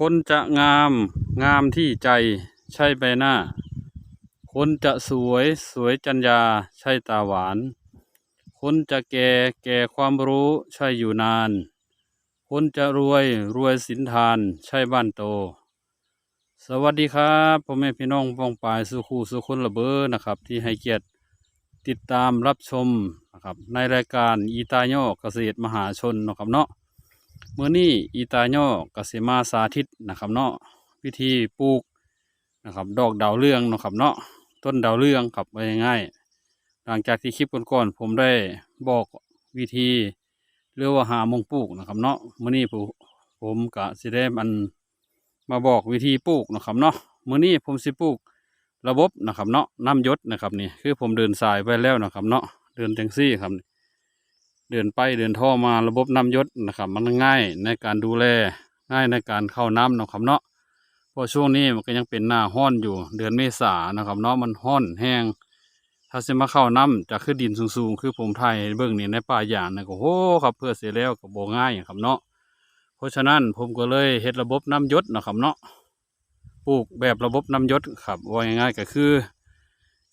คนจะงามงามที่ใจใช่ใบหน้า คนจะสวยสวยจัญญาใช่ตาหวาน คนจะแก่แก่ความรู้ใช่อยู่นาน คนจะรวยรวยสินทานใช่บ้านโต สวัสดีครับพ่อแม่พี่น้องป้องปายสุขูสุคนระเบ้อนะครับ ที่ให้เกียรติติดตามรับชมนะครับในรายการอีตาโยเกษตรมหาชนนะครับเนาะ เมื่อนี้อีตาโยเกษตรมาสาธิตนะครับเนาะวิธีปลูกนะครับดอกดาวเรืองนะครับเนาะต้นดาวเรืองครับไว้ง่ายๆหลังจากที่คลิปก่อนๆผมได้บอกวิธีเรือว่าหามงปลูกนะครับเนาะเมื่อนี้ผมผมกะสิได้มันมาบอกวิธีปลูกนะครับเนาะมื้อนี้ผมสิปลูกระบบนะครับเนาะน้ำยศนะครับนี่คือผมเดินสายไปแล้วนะครับเนาะเดินจังซี่ครับ เดินไปเดินท่อมาระบบน้ำยศนะครับ มันง่ายในการดูแลง่ายในการเข้าน้ำนะครับเนาะเพราะช่วงนี้มันก็ยังเป็นหน้าห้อนอยู่ เดือนเมษานะครับเนาะมันห้อนแห้ง ถ้าจะมาเข้าน้ำจากขึ้นดินสูงๆ คือผมไทยเบื้องนี่ในป่าอย่างนะก็โหครับเพื่อเสียแล้วก็บ่ง่ายครับเนาะเพราะฉะนั้นผมก็เลยเฮ็ดระบบน้ำยศนะครับเนาะปลูกแบบระบบน้ำยศครับว่าง่ายๆก็คือ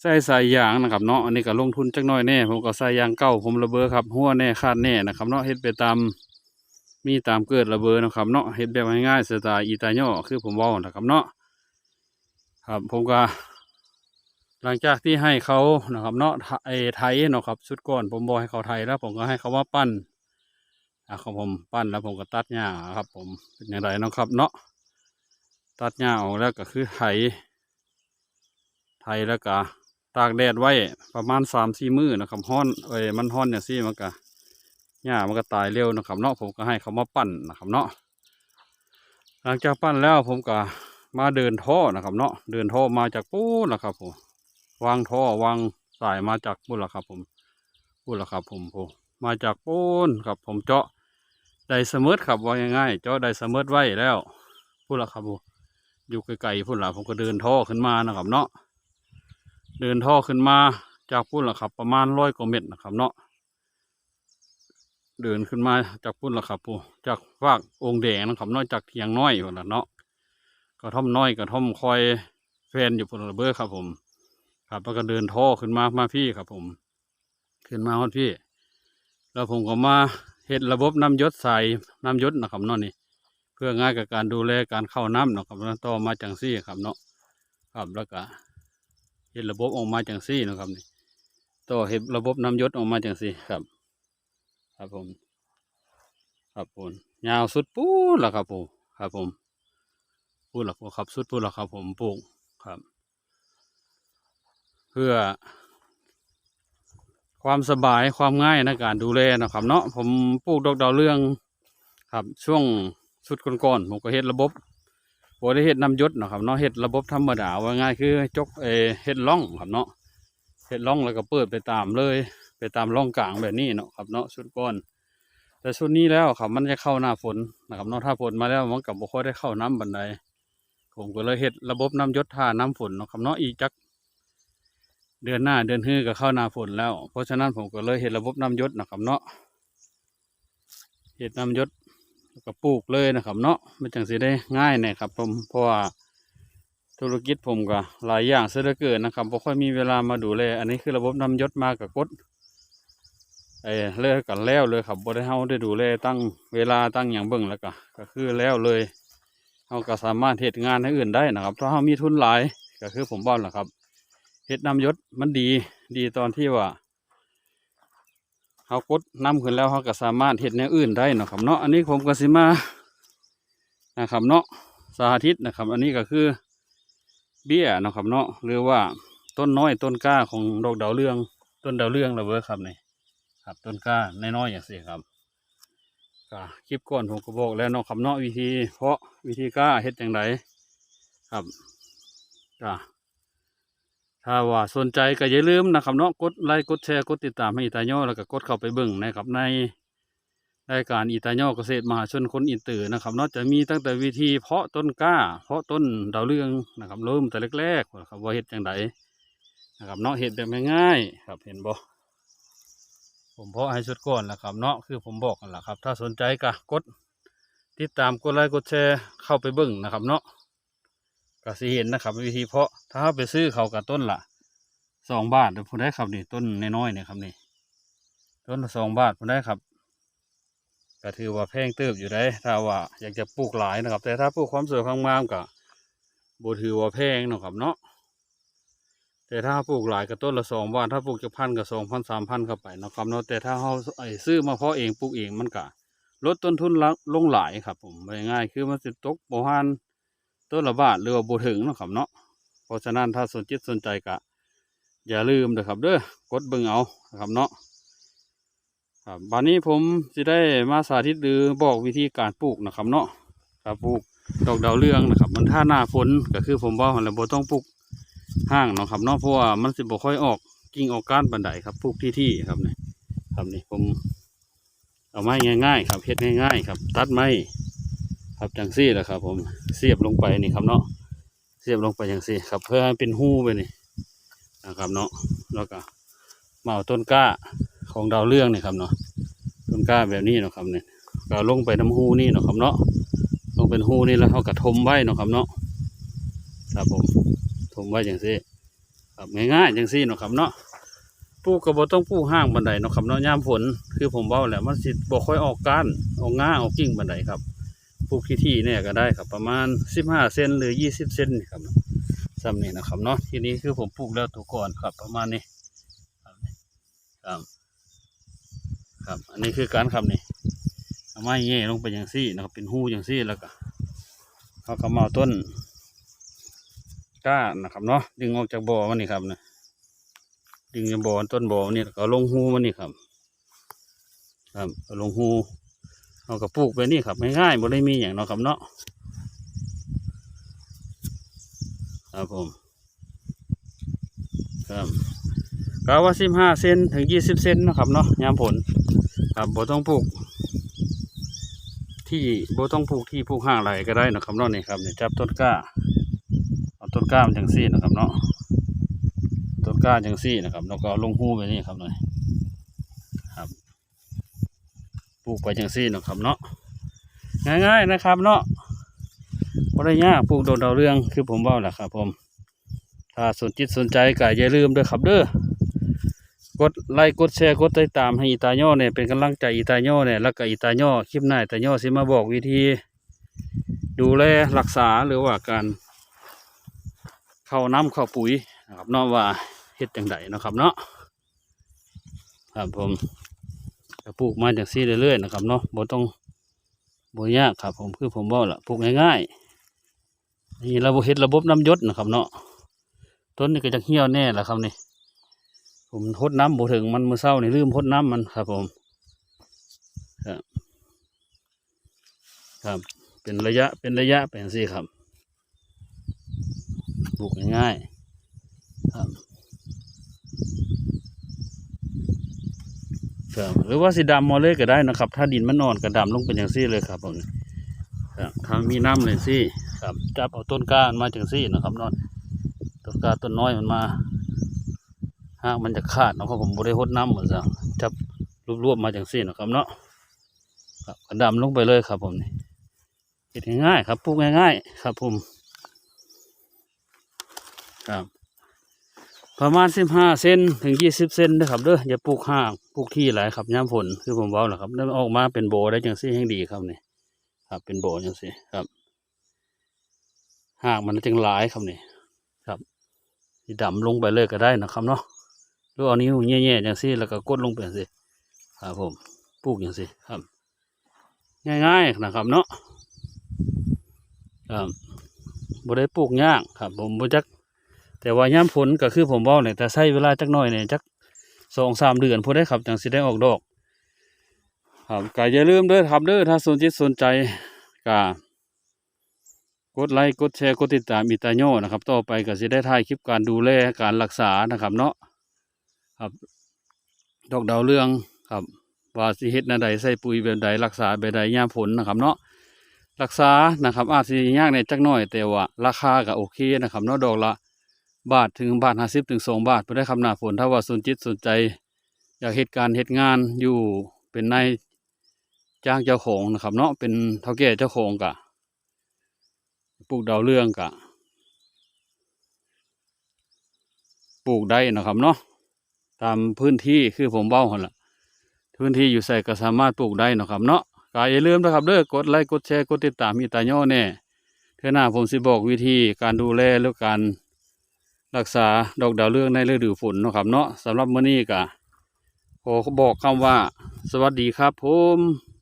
ใส่สายยางนะครับเนาะอันนี้ก็ลงทุนจักน้อยแน่ผมก็ใส่ยางเก่าผมระเบ้อครับหัวแน่คาดแน่นะครับเนาะเฮ็ดไปตามมีตามเกิดระเบ้อนะครับเนาะเฮ็ดแบบง่ายๆสไตล์อีตาโยคือผมว้านะครับเนาะครับผมก็หลังจากที่ให้เขานะครับเนาะไอ้ไทยเนาะครับชุดก่อนผมบอกให้เขาไทยแล้ว ผมก็ให้เขาว่าปั้นอะครับผมปั้นแล้วผมก็ตัดหญ้าครับ ผมเป็นอย่างไรนะครับ เนาะตัดหญ้าออกแล้วก็คือไถไถแล้วก็ ตากแดดไว้ประมาณสามสี่มื้อนะครับห้อนเอ้ยมันห้อนเนี่ยสิมันก็หญ้ามันก็ตายเร็วนะครับเนาะผมก็ให้เขามาปั้นนะครับเนาะหลังจากปั้นแล้วผมก็มาเดินท่อนะครับเนาะเดินท่อมาจากปูนะครับผมวางท่อวางสายมาจากปูนละครับผมปูนละครับผมผมมาจากปูนครับผมเจาะไดสมิร์ครับว่าง่ายๆเจาะไดสมิร์ไว้แล้วพูดละครับผมอยู่ไกลๆพูดละผมก็เดินท่อขึ้นมานะครับเนาะ เดินท่อขึ้นมาจากพูดละครับ ประมาณร้อยกว่าเมตรนะครับเนาะเดินขึ้นมาจากพูดละครับผมจากฟากองแดงนะครับเนอกจากเทียงน้อยคนละเนาะกระท่อมน้อยกระท่อมคอยแฟนอยู่พลระเบ้อครับ ผม ครับแล้วก็เดินท่อขึ้นมามาพี่ครับ ผม ขึ้นมาฮอดพี่ แล้วผมก็มาเฮ็ดระบบน้ำยศใส่น้ำยศนะครับเนาะนี่ เพื่อง่ายกับการดูแลการเข้าน้ำเนาะครับต่อมาจังซี่ครับเนาะครับแล้วก็ เฮ็ดระบบออกมาจังซี่นะครับนี่ต่อเฮ็ดระบบน้ำยศออกมาจังซี่ครับ ครับผม ครับผมยาวสุดปูล้วครับผมครับผมปูล้วครับสุดปูล้วครับผมปลูกครับ เพื่อ ความสบายความง่ายในการดูแลนะครับ เนาะผมปลูกดอกดาวเรืองครับ ช่วงสุดก่อนๆผมก็เฮ็ดระบบ ผมได้เฮ็ดน้ำยศเนาะครับเนาะเฮ็ดระบบธรรมดาว่าง่ายคือจกเอเฮ็ดร่องครับเนาะเฮ็ดร่องแล้วก็เปิดไปตามเลย ไปตามร่องกลางแบบนี้เนาะครับเนาะชุดก่อนแต่ชุดนี้แล้วครับมันจะเข้าหน้าฝนนะครับเนาะถ้าฝนมาแล้วมันกับบ่ค่อยได้เข้าน้ำบันไดผมก็เลยเฮ็ดระบบน้ำหยศท่าน้ำฝนเนาะครับเนาะอีจัก เดือนหน้าเดือนฮื้อก็เข้าหน้าฝนแล้ว เพราะฉะนั้นผมก็เลยเห็ดระบบน้ำยศนะครับเนาะเห็ดน้ำยศ แล้วก็ปลูกเลยนะครับ เนาะมันจังสิได้ง่ายนะครับผมเพราะว่าธุรกิจผมก็หลายอย่างเสียเหลือเกินนะครับบ่ค่อยมีเวลามาดูแลอันนี้คือระบบน้ำยศมากับกดเออเลิกกันแล้วเลยครับบ่ได้เฮาได้ดูแลตั้งเวลาตั้งอย่างเบิ่งแล้วก็ก็คือแล้วเลยเฮาก็สามารถเฮ็ดงานให้อื่นได้นะครับ ถ้าเฮามีทุนหลายก็คือผมบอกแหละครับเห็ดน้ำยศมันดีดีตอนที่ว่า เขากดน้ำขึ้นแล้วเขาก็สามารถเห็ดแนวอื่นได้เนาะครับเนาะอันนี้ผมก็สิมานะครับเนาะสาธิตนะครับ อันนี้ก็คือเบี้ยเนาะครับเนาะหรือว่าต้นน้อยต้นกล้าของดอกดาวเรืองต้นดาวเรืองระเบ้อครับนี่ครับต้นกล้าน้อยๆอย่างสิครับก็คลิปก่อนผมก็บอกแล้วเนาะครับเนาะวิธี เพาะวิธีกล้าเฮ็ดอย่างไรครับก็ ถ้าว่าสนใจก็อย่าลืมนะครับเนาะกดไลค์กดแชร์กดติดตามให้อีตาโยแล้วก็กดเข้าไปเบิ่งนะครับในรายการอีตาโยเกษตรมหาชนคนอินเตอร์นะครับเนาะจะมีตั้งแต่วิธีเพาะต้นกล้า เพาะต้นดาวเรืองนะครับเริ่มแต่แรกๆนะครับว่าเห็ดจังไดนะครับเนาะเห็ดแบบง่ายๆครับเห็นบ่ผมเพาะให้ชุดก่อนแหละครับเนาะคือผมบอกกันแหละครับ ถ้าสนใจก็กดติดตามกดไลค์กดแชร์เข้าไปเบิ่งนะครับเนาะ ก็สิเห็นนะครับวิธีเพาะถ้าเราไปซื้อเขากับต้นละสองบาทเดี๋ยวผมได้ครับนี่ต้นน้อยๆเนี่ยครับนี่ต้นละสองบาทผมได้ครับก็ถือว่าแพงเติบอยู่ได้ ถ้าว่าอยากจะปลูกหลายนะครับ แต่ถ้าปลูกความสวยความงามก็บ่ถือว่าแพงนะครับเนาะแต่ถ้าปลูกหลายก็ต้นละสองบาทถ้าปลูกจะพันก็สองพันสามพันเข้าไปนะครับเนาะแต่ถ้าเราไอ้ซื้อมาเพาะเองปลูกเองมันก็ลดต้นทุนลลงหลายครับผมง่ายๆคือมันจะตกโบหาน ต้นละบาทหรือว่าโบถึงนะครับเนาะเพราะฉะนั้นถ้าสนจิตสนใจกะ อย่าลืมนะครับ เด้อกดเบิ่งเอานะครับเนาะครับวันนี้ผมจะได้มาสาธิตหรือบอกวิธีการปลูกนะครับเนาะครับปลูกดอกดาวเรืองนะครับ มันถ้าหน้าฝนก็คือผมว่ามันแล้วบ่ต้องปลูกห้างเนาะครับเนาะเพราะว่ามันสิบ่ค่อยออกกิ่งออกก้านบันไดครับปลูกที่ที่ครับเนี่ยครับนี่ผมเอาไม้ง่ายๆ ครับเฮ็ดง่ายๆ ครับ ตัดไม้ ครับจังซี่แหละครับ ผมเสียบลงไปนี่ครับเนาะเสียบลงไปจังซี่ครับ เพื่อให้เป็นหูไปนี่นะครับเนาะแล้วก็มาเอาต้นกล้าของดาวเรื่องนี่ครับเนาะต้นกล้าแบบนี้เนาะครับเนี่ยก็ลงไปน้ำหูนี่เนาะครับเนาะลงเป็นหูนี่แล้วเขากระทมไว้เนาะครับเนาะครับผมทมไว้จังซี่ครับง่ายๆจังซี่เนาะครับเนาะปลูกก็บ่ต้องปลูกห้างบันไดเนาะครับเนาะย่ามฝนคือผมเว้าแหละมันสิบ่ค่อยออกก้านออกง่าออกกิ่งบันไดครับ ปลูกที่ที่เนี่ยก็ได้ครับประมาณ 15 เซนหรือ 20 เซนนี่ครับซ้ำนี่นะครับเนาะทีนี้คือผมปลูกแล้วตัวก่อนครับประมาณนี้ครับครับครับอันนี้คือการครับนี่เอาไม้เงี้ยลงไปอย่างซี่นะครับ เป็นหูอย่างซี่แล้วก็เขาก็มาเอาต้นก้านะครับเนาะดึงออกจากบ่อมันนี่ครับนะดึงจากบ่อต้นบ่อนี่ก็ลงหูมันนี่ครับ ครับลงหู เอากระปุกไปนี่ครับง่ายๆบ่ได้มีอย่างเนาะครับเนาะครับผมครับกาว่าสิบห้าเซนถึงยี่สิบเซนนะครับเนาะยามผลครับบ่ต้องปลูก ที่บ่ต้องปลูกที่ปลูกห่างไรก็ได้นะครับเนาะนี่ครับเนี่ยจับต้นกล้าเอาต้นกล้ามันจังซี่นะครับเนาะต้นกล้าจังซี่นะครับแล้วก็ลงหูไปนี่ครับหน่อยครับป ลูกไปจังซี่เนาะครับเนาะง่ายๆนะครับเนาะบ่ได้ยาปลูกโดอกดาวเรืองคือผมว่าแหละครับผม ถ้าสนจิตสนใจก็อย่าลืมด้อครับเด้อกดไลค์กดแชร์กดติดตามให้อีตาย่อเนี่ยเป็นกำลังใจอีตาย่อเนี่ยแล้วก็อีตาย่อคลิปหน้าอีตาย่อสิมาบอกวิธี ดูแลรักษาหรือว่าการเข้าน้ำเข้าปุ๋ยนะครับเนาะว่าเฮ็ดจังไดนะครับเนาะครับผม ก็ปลูกมาจากซี่เรื่อยๆนะครับเนาะบ่ต้องบ่ยากครับ ผมคือผมบอกละปลูกง่ายๆนี่ระบบเฮ็ดระบบน้ำยศนะครับ เนาะต้นนี้ก็จะเหี่ยวแน่แหละครับนี่ผมทดน้ำบ่ถึงมันมือเศร้านี่ลืมทดน้ำมันครับ ผมครับครับ เป็นระยะเป็นระยะเป็นสี่ครับปลูกง่ายๆครับ ครับหรือว่าสีดำมาเลยก็ได้นะครับ ถ้าดินมันนอนก็ดำลงเป็นอย่างซี่เลยครับผมครับถ้ามีน้ำเลยซี่ครับจับเอาต้นก้านมาจังซี่นะครับนอนต้นก้าต้นน้อยมันมาหากมันจะขาดนะเพราะผมบริหดน้ำเหมือนกันจับรวบๆมาจังซี่นะครับเนาะครับก็ดำลงไปเลยครับผมนี่เฮ็ดง่ายๆครับปลูกง่ายๆ ครับผมครับ ประมาณสิบห้าเซนถึงยี่สิบเซนนะครับเด้ออย่าปลูกห่างปลูกที่หลายครับย้ำฝนคือผมว้าแหละครับแล้วออกมาเป็นโบได้จังซี่ให้ดีครับนี่ครับ เป็นโบจังซี่ครับห่างมันจึงหลายครับนี่ครับสีดำลงไปเลยก็ได้นะครับเนาะหรือเอานิ้วแย่ๆจังซี่แล้วก็กดลงไปจังซี่ครับผมปลูกจังซี่ครับ ง่ายๆนะครับเนาะครับบ่ได้ปลูกยากครับ ผมบ่จัก แต่ว่าย่ามฝนก็คือผมเว่าเนี่ยแต่ใช้เวลาจักหน่อยเนี่ยจักสองสามเดือนพอได้ครับจังสิได้ออกดอก ครับก็อย่าลืมเด้อครับเด้อถ้าสนจิตสนใจก็กดไลค์กดแชร์กดติดตามอิตาโยนะครับ ต่อไปก็สิได้ถ่ายคลิปการดูแลการรักษานะครับเนาะครับ ดอกดาวเรืองครับว่าสิเฮ็ดนาใดใส่ปุ๋ยแบบใดรักษาแบบใดย่ามฝนนะครับ เนาะรักษานะครับ อาจสิยากในจักหน่อย แต่ว่าราคาก็โอเคนะครับเนาะดอกละ บาทถึงบาทห้าสิบถึงสองบาทเพื่อได้คำหนาฝนถ้าว่าสนจิตสนใจ อยากเหตุการณ์เหตุงานอยู่เป็นในจ้างเจ้าของนะครับเนาะเป็นเท่าแก่เจ้าของกะปลูกดาวเรืองกะปลูกได้นะครับเนาะตามพื้นที่คือผมเบ้าหันละพื้นที่อยู่ใส่ก็สามารถปลูกได้นะครับเนาะก็อย่าลืมนะครับเด้อกดไลค์กดแชร์กดติดตามอีตาย่แน่เทื่อหน้าผมสิบอกวิธีการดูแลและการ รักษาดอกดาวเรืองในฤดูฝนนะครับเนาะสำหรับมื้อนี้ก็ขอบอกคำว่า สวัสดีครับผม